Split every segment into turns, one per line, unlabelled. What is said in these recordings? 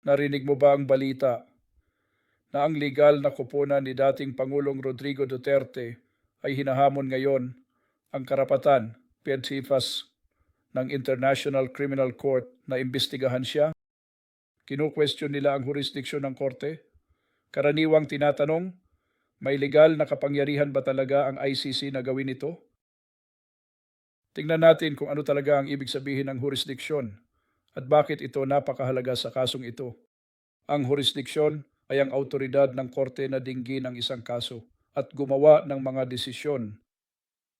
Narinig mo ba ang balita na ang legal na kuponan ni dating Pangulong Rodrigo Duterte ay hinahamon ngayon ang karapatan, PEDCIFAS, ng International Criminal Court na imbestigahan siya? Kinu-question nila ang jurisdiksyon ng korte? Karaniwang tinatanong, may legal na kapangyarihan ba talaga ang ICC na gawin ito? Tingnan natin kung ano talaga ang ibig sabihin ng jurisdiksyon at bakit ito napakahalaga sa kasong ito. Ang jurisdiksyon ay ang autoridad ng korte na dinggin ang isang kaso at gumawa ng mga desisyon.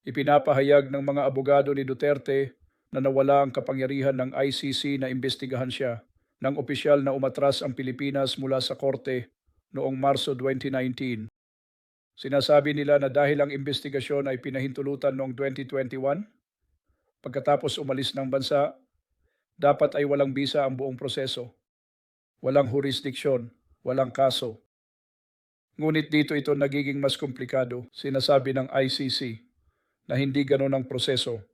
Ipinapahayag ng mga abogado ni Duterte na nawala ang kapangyarihan ng ICC na imbestigahan siya ng opisyal na umatras ang Pilipinas mula sa korte noong Marso 2019. Sinasabi nila na dahil ang investigasyon ay pinahintulutan noong 2021, pagkatapos umalis ng bansa, dapat ay walang bisa ang buong proseso. Walang jurisdiksyon, walang kaso. Ngunit dito ito nagiging mas komplikado, sinasabi ng ICC, na hindi ganon ang proseso.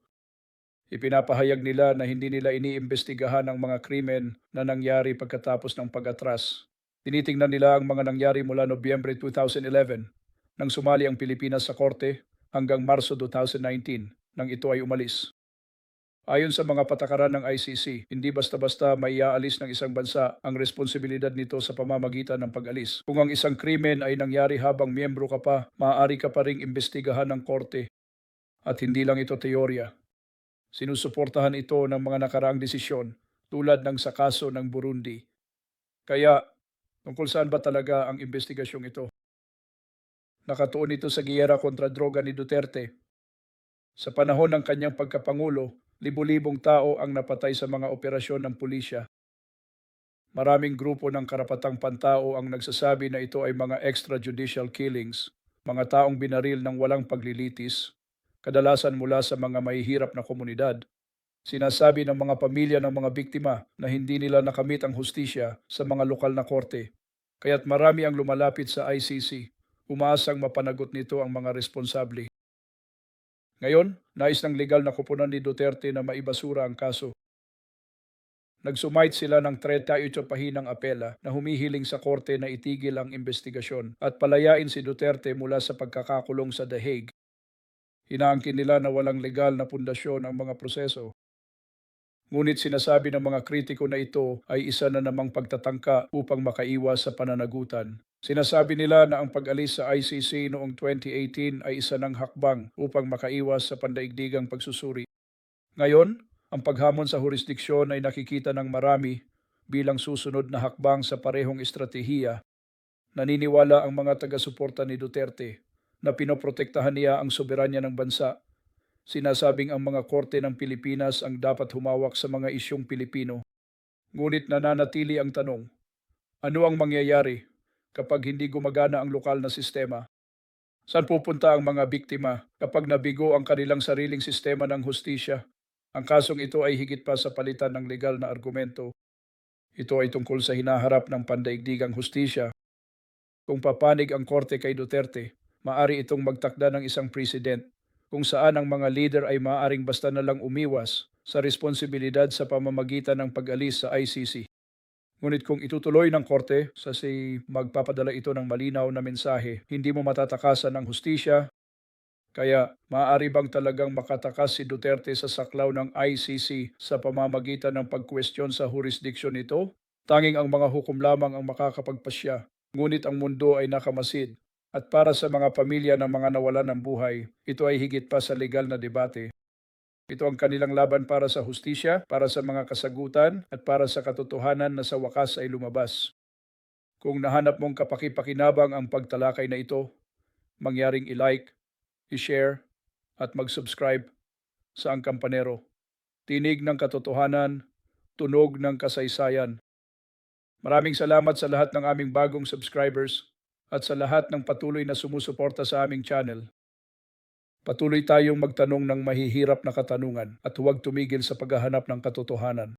Ipinapahayag nila na hindi nila iniimbestigahan ang mga krimen na nangyari pagkatapos ng pag-atras. Tinitingnan nila ang mga nangyari mula Nobyembre 2011 nang sumali ang Pilipinas sa korte hanggang Marso 2019 nang ito ay umalis. Ayon sa mga patakaran ng ICC, hindi basta-basta maiaalis ng isang bansa ang responsibilidad nito sa pamamagitan ng pag-alis. Kung ang isang krimen ay nangyari habang miyembro ka pa, maaari ka pa ring imbestigahan ng korte. At hindi lang ito teorya. Sinusuportahan ito ng mga nakaraang desisyon tulad ng sa kaso ng Burundi. Kaya, tungkol saan ba talaga ang investigasyong ito? Nakatuon ito sa giyera kontra droga ni Duterte. Sa panahon ng kanyang pagkapangulo, libu-libong tao ang napatay sa mga operasyon ng pulisya. Maraming grupo ng karapatang pantao ang nagsasabi na ito ay mga extrajudicial killings, mga taong binaril ng walang paglilitis, kadalasan mula sa mga mahihirap na komunidad. Sinasabi ng mga pamilya ng mga biktima na hindi nila nakamit ang hustisya sa mga lokal na korte. Kaya't marami ang lumalapit sa ICC, umaasang mapanagot nito ang mga responsable. Ngayon, nais ng legal na kupunan ni Duterte na maibasura ang kaso. Nagsumite sila ng 38 pahinang apela na humihiling sa korte na itigil ang investigasyon at palayain si Duterte mula sa pagkakakulong sa The Hague. Hinaangkin nila na walang legal na pundasyon ang mga proseso. Ngunit sinasabi ng mga kritiko na ito ay isa na namang pagtatangka upang makaiwas sa pananagutan. Sinasabi nila na ang pag-alis sa ICC noong 2018 ay isa ng hakbang upang makaiwas sa pandaigdigang pagsusuri. Ngayon, ang paghamon sa jurisdiksyon ay nakikita ng marami bilang susunod na hakbang sa parehong estratehiya. Naniniwala ang mga taga-suporta ni Duterte na pinoprotektahan niya ang soberanya ng bansa. Sinasabing ang mga korte ng Pilipinas ang dapat humawak sa mga isyong Pilipino. Ngunit nananatili ang tanong, ano ang mangyayari kapag hindi gumagana ang lokal na sistema? Saan pupunta ang mga biktima kapag nabigo ang kanilang sariling sistema ng hustisya? Ang kasong ito ay higit pa sa palitan ng legal na argumento. Ito ay tungkol sa hinaharap ng pandaigdigang hustisya. Kung papanig ang korte kay Duterte, maari itong magtakda ng isang president kung saan ang mga leader ay maaaring basta na lang umiwas sa responsibilidad sa pamamagitan ng pag-alis sa ICC. Ngunit kung itutuloy ng korte sa si magpapadala ito ng malinaw na mensahe, hindi mo matatakasan ng hustisya, kaya maaari bang talagang makatakas si Duterte sa saklaw ng ICC sa pamamagitan ng pagkwestiyon sa jurisdiksyon nito? Tanging ang mga hukom lamang ang makakapagpasya, ngunit ang mundo ay nakamasid at para sa mga pamilya ng mga nawalan ng buhay, ito ay higit pa sa legal na debate. Ito ang kanilang laban para sa hustisya, para sa mga kasagutan, at para sa katotohanan na sa wakas ay lumabas. Kung nahanap mong kapakipakinabang ang pagtalakay na ito, mangyaring i-like, i-share, at mag-subscribe sa Ang Kampanero. Tinig ng katotohanan, tunog ng kasaysayan. Maraming salamat sa lahat ng aming bagong subscribers at sa lahat ng patuloy na sumusuporta sa aming channel. Patuloy tayong magtanong ng mahihirap na katanungan at huwag tumigil sa paghahanap ng katotohanan.